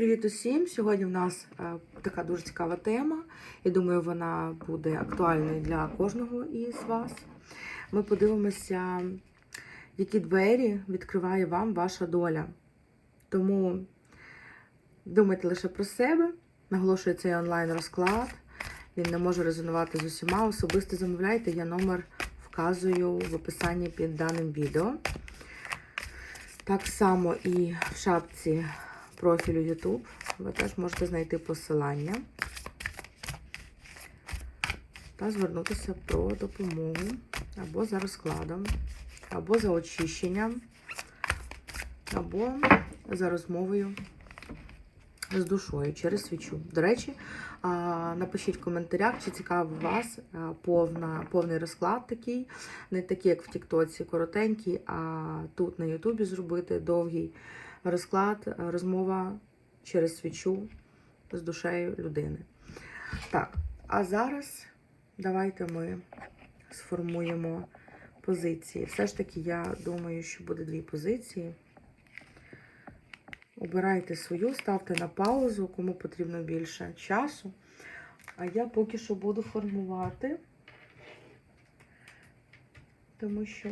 Привіт усім! Сьогодні в нас е, така дуже цікава тема. Я думаю, вона буде актуальною для кожного із вас. Ми подивимося, які двері відкриває вам ваша доля. Тому думайте лише про себе. Наголошую цей онлайн-розклад. Він не може резонувати з усіма. Особисто замовляйте, я номер вказую в описанні під даним відео. Так само і в шапці профілю YouTube. Ви теж можете знайти посилання та звернутися про допомогу або за розкладом, або за очищенням, або за розмовою з душою через свічу. До речі, напишіть в коментарях, чи цікавий вас повна, повний розклад такий, не такий, як в Тіктоці, коротенький, а тут на Ютубі зробити довгий розклад, розмова через свічу з душею людини. Так, а зараз давайте ми сформуємо позиції. Все ж таки, я думаю, що буде дві позиції. Обирайте свою, ставте на паузу, кому потрібно більше часу. А я поки що буду формувати, тому що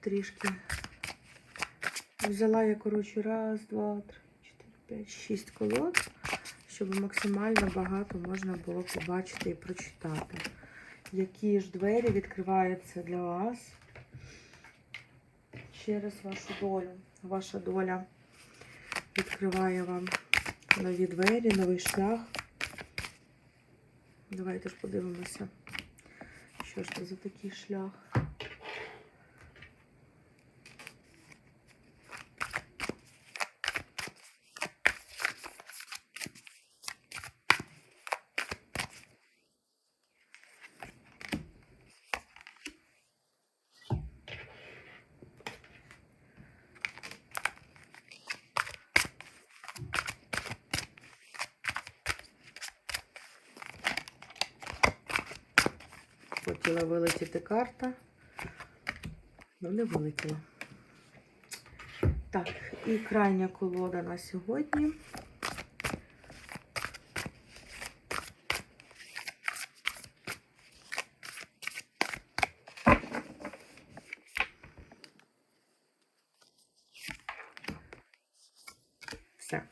трішки взяла я, коротше, раз, два, три, чотири, п'ять, шість колод, щоб максимально багато можна було побачити і прочитати. Які ж двері відкриваються для вас через вашу долю. Ваша доля відкриває вам нові двері, новий шлях. Давайте ж подивимося, що ж це за такий шлях. Вилетіти карта, але не вилетіла. Так, і крайня колода на сьогодні. Все.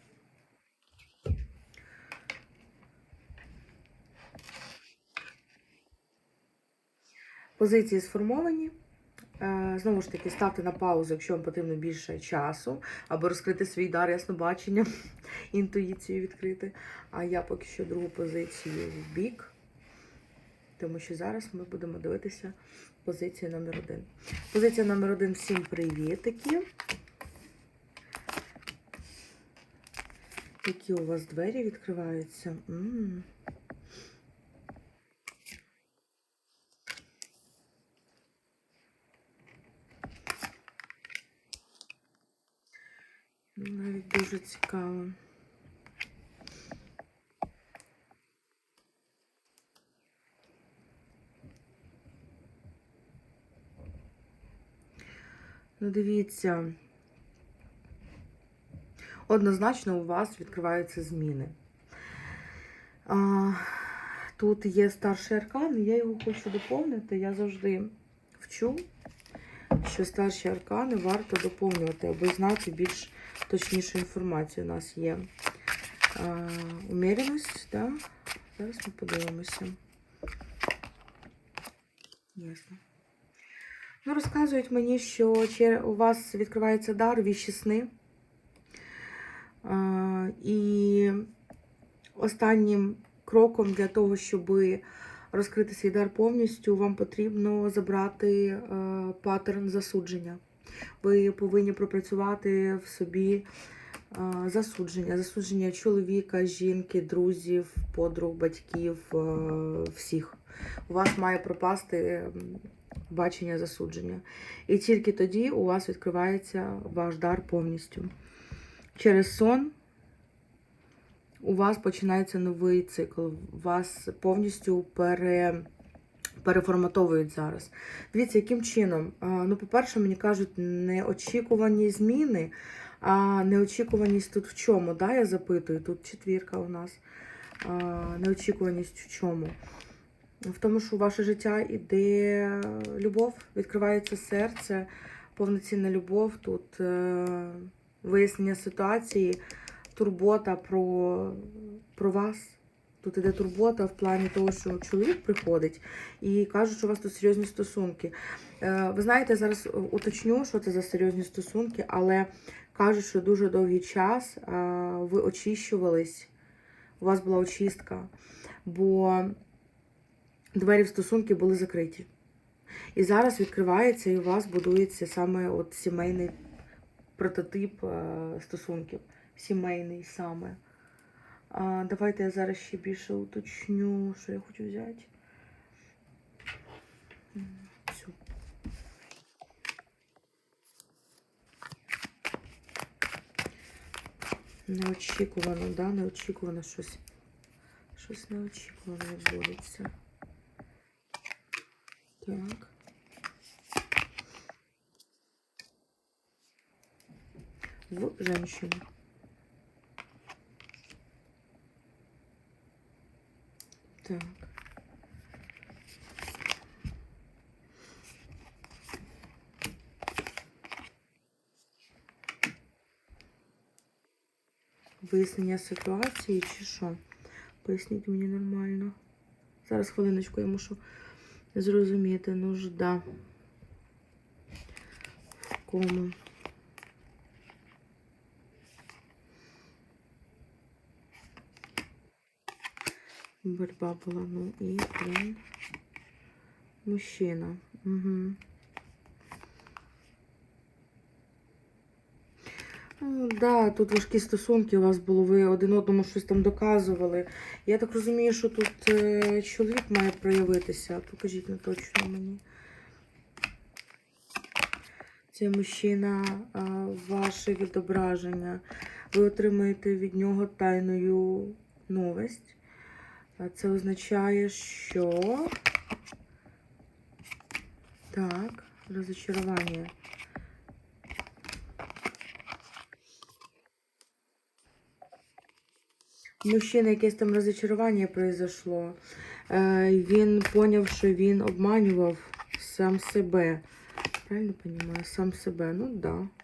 Позиції сформовані. Е, Знову ж таки, ставте на паузу, якщо вам потрібно більше часу, або розкрити свій дар яснобачення, інтуїцію відкрити. А я поки що другу позицію в бік, тому що зараз ми будемо дивитися позицію номер один. Позиція номер один всім привітики. Які у вас двері відкриваються? М -м. Навіть дуже цікаво. Ну, дивіться, однозначно у вас відкриваються зміни. А, тут є старший аркан, я його хочу доповнити. Я завжди вчу, що старші аркани варто доповнювати, аби знати більш точнішу інформацію. У нас є а, уміреність, да? Зараз ми подивимося. Ясно. Ну, розказують мені, що у вас відкривається дар віщі сни. А, і останнім кроком для того, щоб розкрити свій дар повністю, вам потрібно забрати е, паттерн засудження. Ви повинні пропрацювати в собі е, засудження, засудження чоловіка, жінки, друзів, подруг, батьків, е, всіх. У вас має пропасти бачення засудження. І тільки тоді у вас відкривається ваш дар повністю. Через сон у вас починається новий цикл. Вас повністю пере, переформатовують зараз. Дивіться, яким чином? Ну, по-перше, мені кажуть, неочікувані зміни А неочікуваність тут в чому? Да, я запитую. Тут четвірка у нас. Неочікуваність в чому? В тому, що у ваше життя іде любов, відкривається серце, повноцінна любов. Тут е, вияснення ситуації, турбота про, про вас. Тут іде турбота в плані того, що чоловік приходить і каже, що у вас тут серйозні стосунки. Е, Ви знаєте, зараз уточню, що це за серйозні стосунки, але кажуть, що дуже довгий час е, ви очищувались, у вас була очистка, бо двері в стосунки були закриті. І зараз відкривається, і у вас будується саме от сімейний прототип е, стосунків. Сімейний саме. А, давайте я зараз ще більше уточню, що я хочу взяти. Цю. Неочікувано, да, неочікувано щось. Щось неочікувано відбудеться. Так. В женщину. Так. Вияснення ситуації чи що? Поясніть мені нормально. Зараз хвилиночку я мушу зрозуміти нужда. В кому? Борьба була, ну і трон. Мужчина. Угу. Да, тут важкі стосунки у вас було, ви один одному щось там доказували. Я так розумію, що тут е, чоловік має проявитися. Покажіть не точно мені. Це мужчина, ваше відображення. Ви отримаєте від нього тайною новость. Це означає, що. Так, розочарування. Мужчина, якесь там розочарування произошло. Е, Він поняв, що він обманював сам себе. Правильно розумію? Сам себе. Ну так. Да.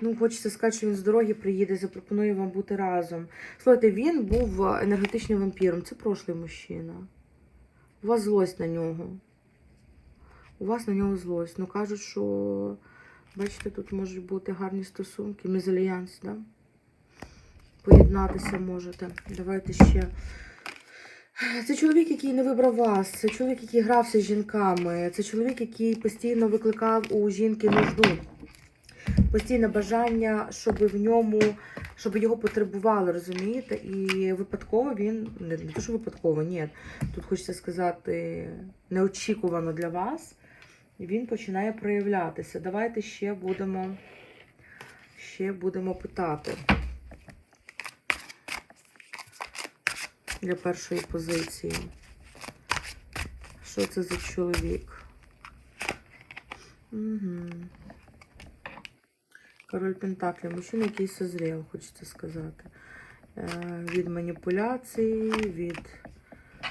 Ну, хочеться сказати, що він з дороги приїде, запропонує вам бути разом. Слухайте, він був енергетичним вампіром. Це прошлий мужчина. У вас злость на нього. У вас на нього злость. Ну кажуть, що, бачите, тут можуть бути гарні стосунки, мезальянс, да? Поєднатися можете. Давайте ще. Це чоловік, який не вибрав вас, це чоловік, який грався з жінками, це чоловік, який постійно викликав у жінки нужду. Постійне бажання, щоб в ньому, щоб його потребували, розумієте? І випадково він, не, то, що випадково, ні. Тут хочеться сказати, неочікувано для вас. Він починає проявлятися. Давайте ще будемо, ще будемо питати. Для першої позиції. Що це за чоловік? Угу. Король Пентаклів. Мужчина, який созрів, хочеться сказати. Е, від маніпуляцій, від.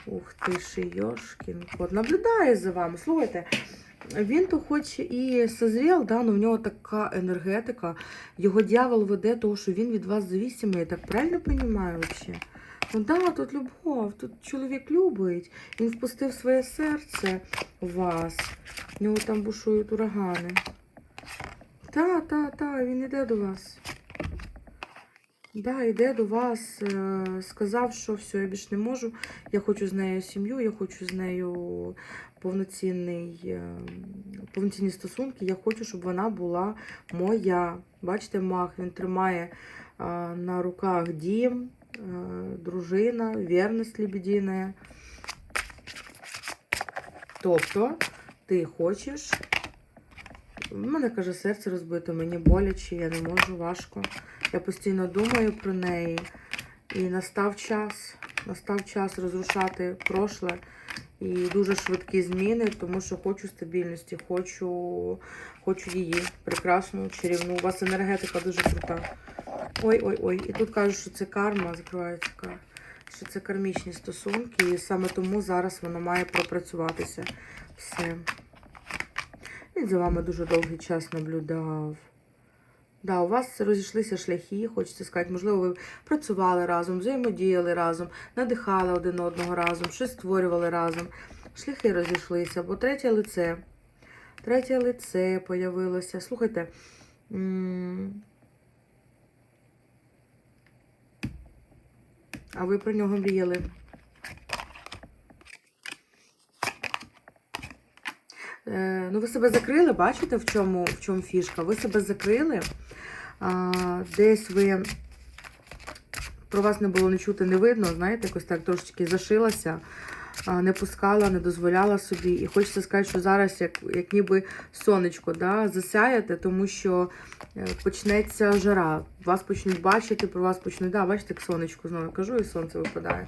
Ух ти ж, Йошкін кот. Наблюдає за вами. Слухайте, він то хоч і созрів, да, але в нього така енергетика. Його дьявол веде, того, що він від вас завісимий. Я так правильно розумію взагалі? Ну да, тут любов, тут чоловік любить. Він впустив своє серце в вас. У нього там бушують урагани. Та, та, та, він іде до вас. Да, йде до вас, е, сказав, що все, я більше не можу. Я хочу з нею сім'ю, я хочу з нею повноцінний, е, повноцінні стосунки. Я хочу, щоб вона була моя. Бачите, мах, він тримає е, на руках дім, дружина, вірність лебедіна. Тобто, ти хочеш. У мене каже, серце розбите, мені боляче, я не можу, важко. Я постійно думаю про неї. І настав час, настав час розрушати прошле І дуже швидкі зміни, тому що хочу стабільності, хочу, хочу її прекрасну, чарівну. У вас енергетика дуже крута. Ой-ой-ой. І тут кажуть, що це карма, закривається карма. Що це кармічні стосунки, і саме тому зараз воно має пропрацюватися. Все. Він за вами дуже довгий час наблюдав. Да, у вас розійшлися шляхи, хочеться сказати, можливо, ви працювали разом, взаємодіяли разом, надихали один одного разом, щось створювали разом. Шляхи розійшлися, бо третє лице. Третє лице появилося. Слухайте. А ви про нього мріяли? Ну, ви себе закрили, бачите, в чому, в чому фішка? Ви себе закрили. Десь ви про вас не було не чути, не видно, знаєте, якось так трошечки зашилася, не пускала, не дозволяла собі. І хочеться сказати, що зараз, як, як ніби сонечко, да, засяєте, тому що е, почнеться жара. Вас почнуть бачити, про вас почнуть, да, бачите, як сонечко знову кажу, і сонце випадає.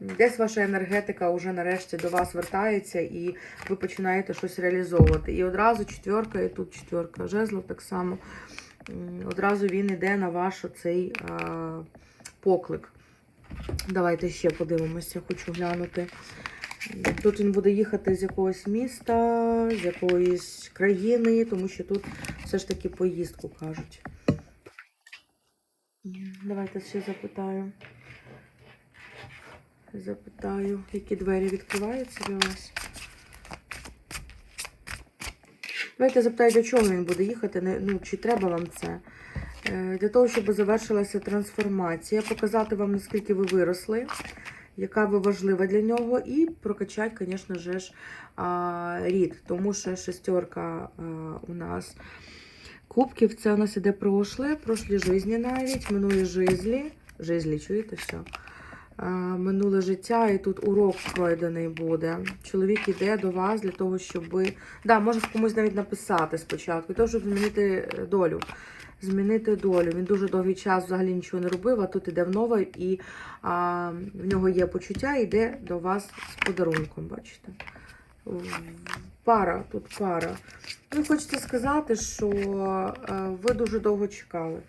Десь ваша енергетика вже нарешті до вас вертається, і ви починаєте щось реалізовувати. І одразу четверка, і тут четверка жезлов так само. Одразу він йде на ваш оцей а, поклик. Давайте ще подивимося, хочу глянути. Тут він буде їхати з якогось міста, з якоїсь країни, тому що тут все ж таки поїздку кажуть. Давайте ще запитаю. Запитаю, які двері відкриваються для вас. Давайте запитаю, для чого він буде їхати. Ну, чи треба вам це? Е, Для того, щоб завершилася трансформація, показати вам, наскільки ви виросли, яка ви важлива для нього, і прокачати, звісно ж, рід. Тому що шестерка у нас кубків, це у нас іде прошле, прошлі жизні навіть, минулі жизлі. Жизлі, чуєте все? Минуле життя, і тут урок пройдений буде. Чоловік іде до вас для того, щоб. Да, може комусь навіть написати спочатку, для того, щоб змінити е, долю. Змінити долю. Він дуже довгий час взагалі нічого не робив, а тут іде в нове, і а, в нього є почуття, йде до вас з подарунком, бачите? Пара, тут пара. Ну, хочеться сказати, що е, ви дуже довго чекали.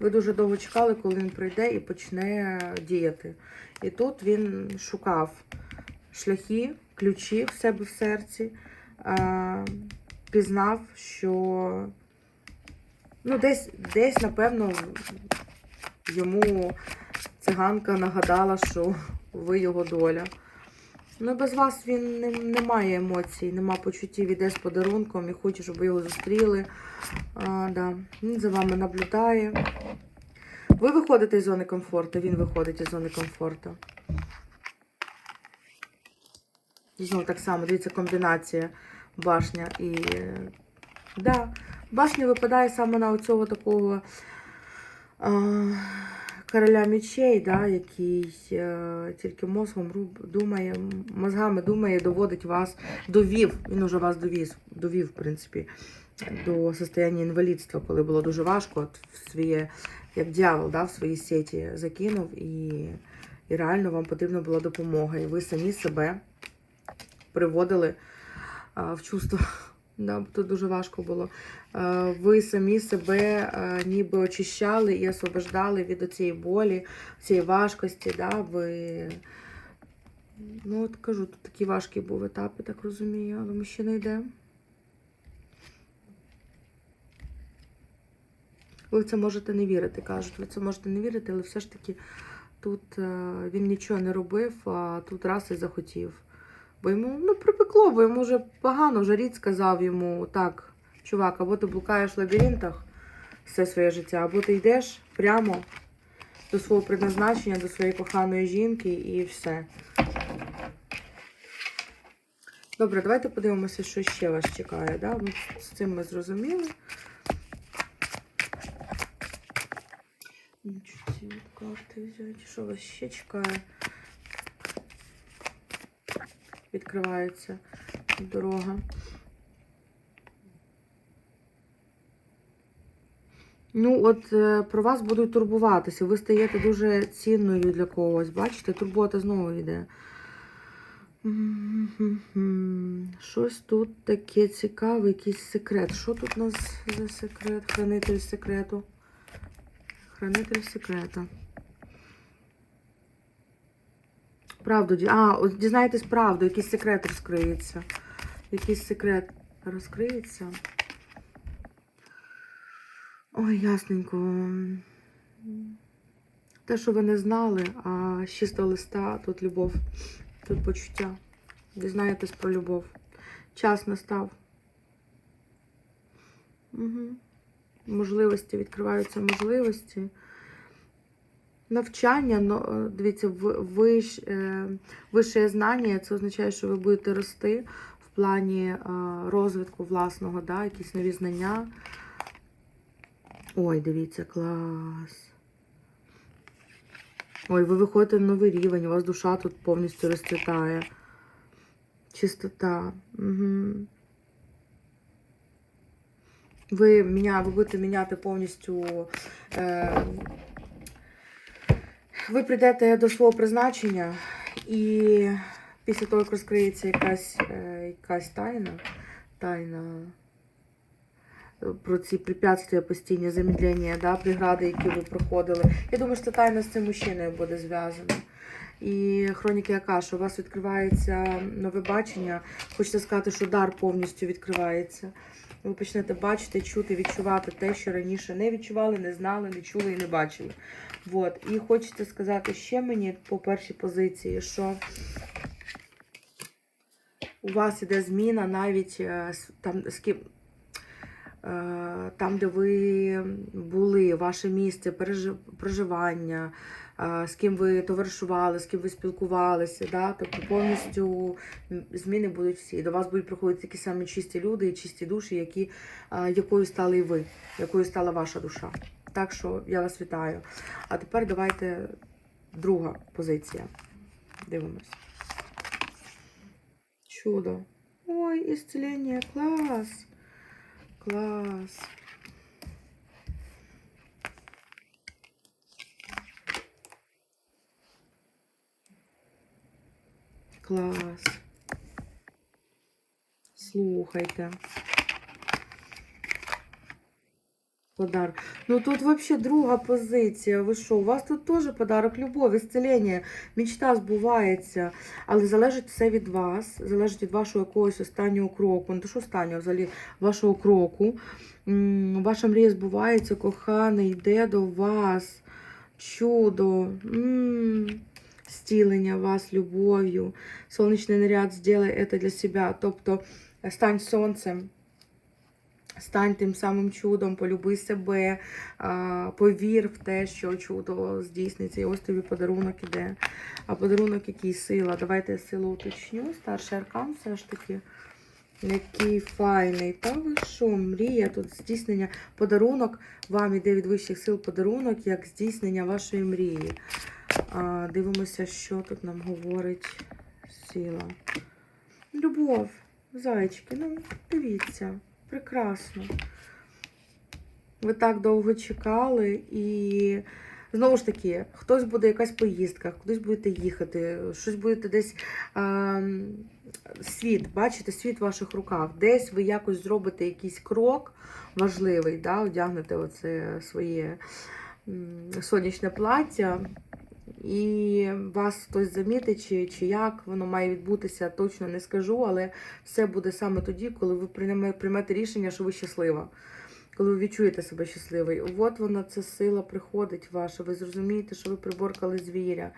Ви дуже довго чекали, коли він прийде і почне діяти. І тут він шукав шляхи, ключі в себе в серці, е, пізнав, що ну, десь, десь, напевно, йому циганка нагадала, що ви його доля. Ну, без вас він не, не має емоцій, нема почуттів, іде з подарунком і хоче, щоб ви його зустріли. А, да. Він за вами наблюдає. Ви виходите з зони комфорту, він виходить із зони комфорту. Знову так само, дивіться, комбінація башня і. Да, башня випадає саме на оцього такого а, короля мечей, да, який е, тільки мозгом думає, мозгами думає, доводить вас, довів, він уже вас довіз, довів, в принципі, до состояння інвалідства, коли було дуже важко, от в своє, як дьявол, да, в свої сеті закинув, і, і реально вам потрібна була допомога. І ви самі себе приводили а, в чувство. Да, тут дуже важко було. Е, Ви самі себе е, ніби очищали і освобождали від цієї болі, цієї важкості. Да? Ви... Ну, от кажу, тут такий важкий був етап, я так розумію, але мужчина йде. Ви в це можете не вірити, кажуть. Ви в це можете не вірити, але все ж таки тут е, він нічого не робив, а тут раз і захотів. Бо йому ну, припекло, бо йому вже погано, вже рід сказав йому так, чувак, або ти блукаєш в лабіринтах все своє життя, або ти йдеш прямо до свого предназначення, до своєї коханої жінки і все. Добре, давайте подивимося, що ще вас чекає. Да? Ну, з цим ми зрозуміли. Карти взяти. Що вас ще чекає? Відкривається дорога. Ну, от е, про вас будуть турбуватися. Ви стаєте дуже цінною для когось. Бачите, турбота знову йде. Щось тут таке цікаве, якийсь секрет. Що тут у нас за секрет? Хранитель секрету. Хранитель секрета. Правду. А, дізнаєтесь правду, якийсь секрет розкриється. Якийсь секрет розкриється. Ой, ясненько. Те, що ви не знали, а з чистого листа тут любов, тут почуття. Дізнаєтесь про любов. Час настав. Угу. Можливості, відкриваються можливості. Навчання, но, е, дивіться, виш, е, вище знання, це означає, що ви будете рости в плані е, розвитку власного, да, якісь нові знання. Ой, дивіться, клас. Ой, ви виходите на новий рівень, у вас душа тут повністю розцвітає. Чистота. Угу. Ви, міня, ви будете міняти повністю. Е, ви прийдете до свого призначення, і після того, як розкриється якась, е, якась тайна, тайна е, про ці препятствия, постійні замедлення, да, прегради, які ви проходили. Я думаю, що тайна з цим мужчиною буде зв'язана. І хроніки Акаша, у вас відкривається нове бачення. Хочеться сказати, що дар повністю відкривається. Ви почнете бачити, чути, відчувати те, що раніше не відчували, не знали, не чули і не бачили. От. І хочеться сказати ще мені по першій позиції, що у вас іде зміна навіть е, там, з ким, там, де ви були, ваше місце проживання, е, з ким ви товаришували, з ким ви спілкувалися. Да? Тобто повністю зміни будуть всі. До вас будуть приходити такі самі чисті люди і чисті душі, які, е, якою стали і ви, якою стала ваша душа. Так що я вас вітаю. А тепер давайте друга позиція. Дивимось. Чудо. Ой, исцеление, класс. Класс. Клас. Слухайте. Подарок. Ну тут вообще друга позиція. Ви що? У вас тут теж подарок любові, ісцелення, мечта збувається. Але залежить все від вас, залежить від вашого якогось останнього кроку. Не то що останнього, взагалі вашого кроку. Ваша мрія збувається, коханий, йде до вас. Чудо. М, Стілення вас любов'ю. Сонячний наряд зробить це для себе. Тобто стань сонцем. Стань тим самим чудом, полюби себе, повір в те, що чудо здійсниться. І ось тобі подарунок іде. А подарунок який сила? Давайте я силу уточню. Старший аркан все ж таки. Який файний. Та ви що, мрія тут здійснення. Подарунок вам іде від вищих сил подарунок, як здійснення вашої мрії. А, дивимося, що тут нам говорить сила. Любов, зайчики, ну дивіться. Прекрасно. Ви так довго чекали, і знову ж таки, хтось буде якась поїздка, кудись будете їхати, щось будете десь а, світ, бачите, світ в ваших руках. Десь ви якось зробите якийсь крок важливий, да, одягнете оце своє сонячне плаття. І вас хтось замітить, чи, чи як воно має відбутися, точно не скажу, але все буде саме тоді, коли ви прийме- приймете рішення, що ви щаслива. Коли ви відчуєте себе щасливою. От вона, ця сила приходить ваша. Ви зрозумієте, що ви приборкали звіря.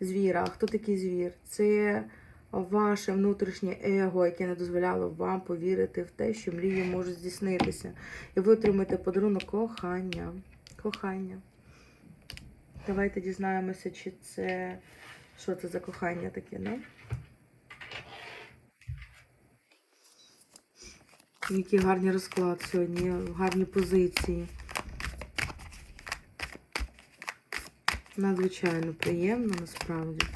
Звіра. А хто такий звір? Це ваше внутрішнє его, яке не дозволяло вам повірити в те, що мрії можуть здійснитися. І ви отримаєте подарунок кохання. Кохання. Давайте дізнаємося, чи це. Що це за кохання таке, ну? Який гарний розклад сьогодні, гарні позиції. Надзвичайно приємно, насправді.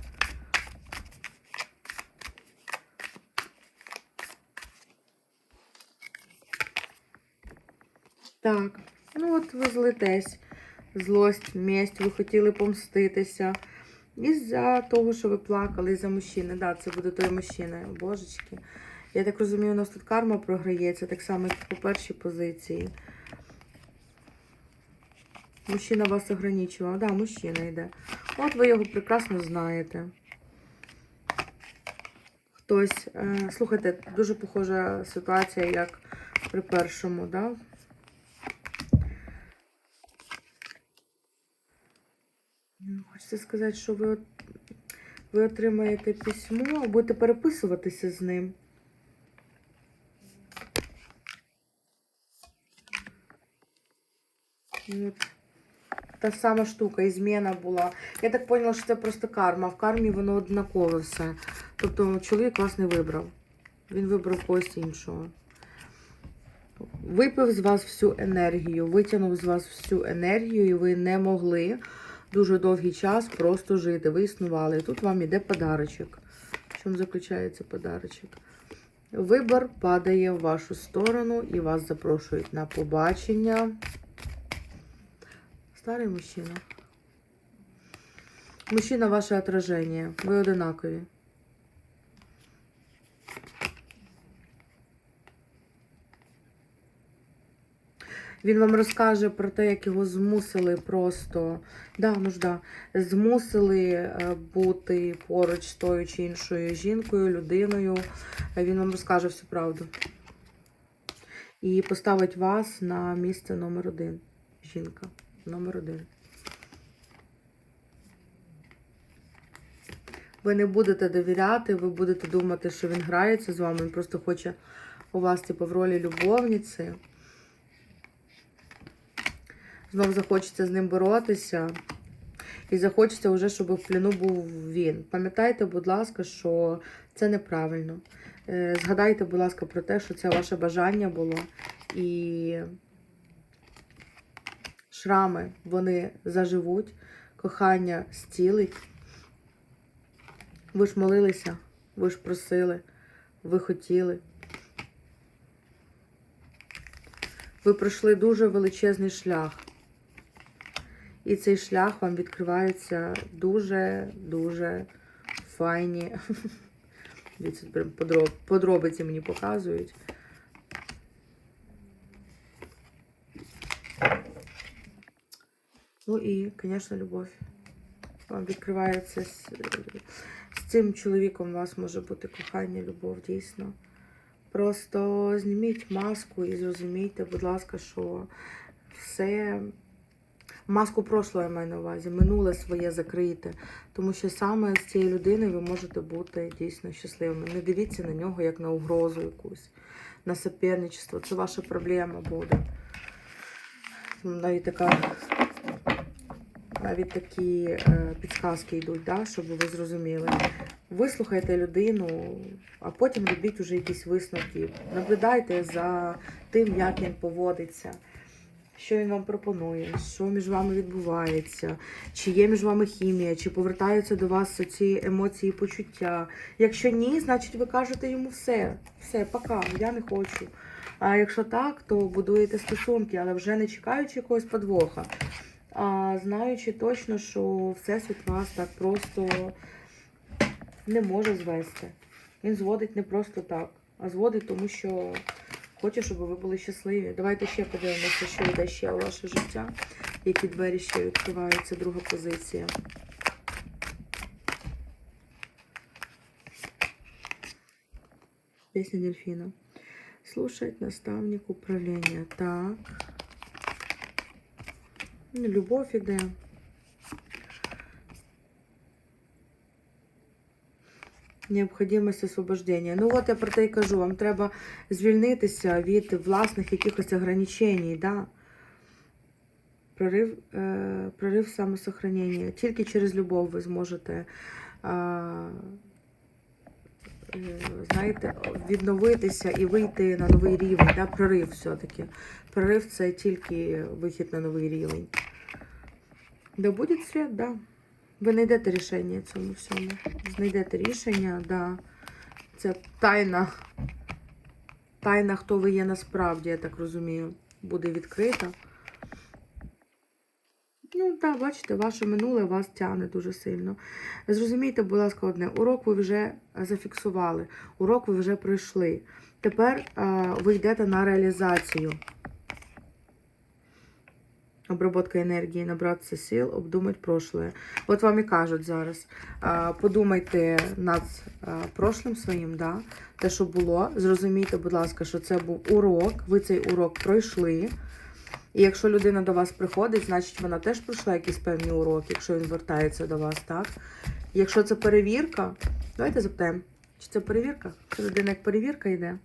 Так, ну от ви злитесь. Злость, месть, ви хотіли помститися. Із-за того, що ви плакали, із-за мужчини. Да, це буде той мужчина. Божечки. Я так розумію, у нас тут карма програється, так само, як і по першій позиції. Мужчина вас ограничував. Да, мужчина йде. От ви його прекрасно знаєте. Хтось. Е, слухайте, дуже похожа ситуація, як при першому, да? Ну, Хочеться сказати, що ви, ви отримаєте письмо, будете переписуватися з ним. От Та сама штука, і зміна була. Я так поняла, що це просто карма. В кармі воно однакове все. Тобто чоловік вас не вибрав. Він вибрав когось іншого. Випив з вас всю енергію, витягнув з вас всю енергію, і ви не могли дуже довгий час просто жити. Ви існували. І тут вам іде подарочок. В чому заключається подарочок? Вибор падає в вашу сторону і вас запрошують на побачення. Старий мужчина. Мужчина ваше отраження. Ви одинакові. Він вам розкаже про те, як його змусили просто, да, нужда, змусили е, бути поруч з тою чи іншою жінкою, людиною. Він вам розкаже всю правду. І поставить вас на місце номер один. Жінка. Номер один. Ви не будете довіряти, ви будете думати, що він грається з вами, він просто хоче у вас, типу, в ролі любовниці. Знов захочеться з ним боротися. І захочеться вже, щоб в плену був він. Пам'ятайте, будь ласка, що це неправильно. Е, Згадайте, будь ласка, про те, що це ваше бажання було. І шрами вони заживуть, кохання зцілить. Ви ж молилися, ви ж просили, ви хотіли. Ви пройшли дуже величезний шлях. І цей шлях вам відкриваються дуже-дуже файні. Дивіться, прям подроб- подробиці мені показують. Ну і, звісно, любов. Вам відкривається з, з цим чоловіком у вас може бути кохання, любов, дійсно. Просто зніміть маску і зрозумійте, будь ласка, що все. Маску прошлого я маю на увазі, минуле своє закрийте. Тому що саме з цією людиною ви можете бути дійсно щасливими. Не дивіться на нього як на угрозу якусь, на соперничество. Це ваша проблема буде. Навіть така. Навіть такі е, підсказки йдуть, да, щоб ви зрозуміли. Вислухайте людину, а потім робіть уже якісь висновки. Наблюдайте за тим, як він поводиться, що він вам пропонує, що між вами відбувається, чи є між вами хімія, чи повертаються до вас ці емоції, почуття. Якщо ні, значить ви кажете йому все, все, пока, я не хочу. А якщо так, то будуєте стосунки, але вже не чекаючи якогось подвоха. А знаючи точно, що Всесвіт вас так просто не може звести. Він зводить не просто так, а зводить, тому що хоче, щоб ви були щасливі. Давайте ще подивимося, що йде ще у ваше життя, які двері ще відкриваються, друга позиція. Песня дельфина. Слушать наставник управління. Так. Любов іде. Необхідність освобождення. Ну, от я про те й кажу, вам треба звільнитися від власних якихось ограничень, да? Прорив, е, прорив самосохранення. Тільки через любов ви зможете, е, е, знаєте, відновитися і вийти на новий рівень. Да? Прорив все-таки. Прорив це тільки вихід на новий рівень. Да буде світ, да. Ви знайдете рішення цьому всьому. Знайдете рішення, да. Це тайна. Тайна, хто ви є насправді, я так розумію, буде відкрита. Ну, так, бачите, ваше минуле вас тягне дуже сильно. Зрозумійте, будь ласка, одне, урок ви вже зафіксували, урок ви вже пройшли. Тепер е, ви йдете на реалізацію. Обработка енергії, набратися сил, обдумати прошлое. От вам і кажуть зараз. Подумайте над прошлим своїм, да? те, що було. Зрозумійте, будь ласка, що це був урок. Ви цей урок пройшли. І якщо людина до вас приходить, значить вона теж пройшла якийсь певний урок, якщо він вертається до вас, так? Якщо це перевірка, давайте запитаємо, чи це перевірка? Це людина як перевірка йде?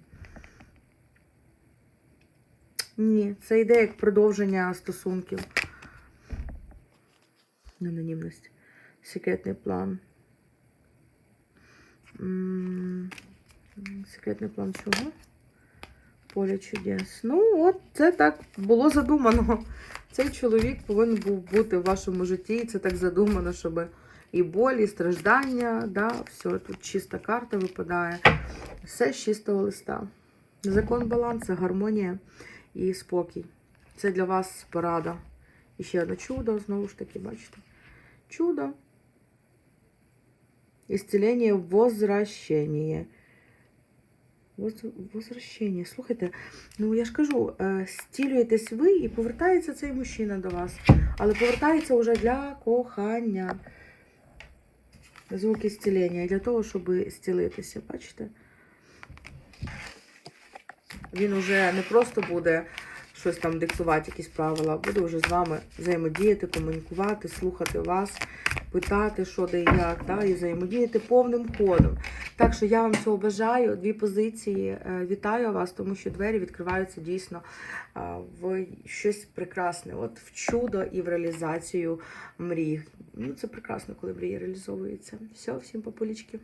Ні, це йде як продовження стосунків. Анонімність. Секретний план. Секретний план чого? Поле чудес. Ну, от це так було задумано. Цей чоловік повинен був бути в вашому житті. і Це так задумано, щоб і боль, і страждання. Да, все, тут чиста карта випадає. Все з чистого листа. Закон балансу, гармонія і спокій. Це для вас порада. І ще одне чудо, знову ж таки, бачите. Чудо. Исцеление, возвращение. Воз- Возвращення. Слухайте, ну я ж кажу, е, стілюєтесь ви і повертається цей мужчина до вас. Але повертається вже для кохання. Звуки зцілення. Для того, щоб зцілитися. Бачите? Він уже не просто буде щось там диктувати, якісь правила, буде вже з вами взаємодіяти, комунікувати, слухати вас, питати, що де і як, да, і взаємодіяти повним ходом. Так що я вам цього бажаю. Дві позиції. Е, Вітаю вас, тому що двері відкриваються дійсно в щось прекрасне, от в чудо і в реалізацію мрій. Ну, це прекрасно, коли мрії реалізовуються. Все, всім по полічки.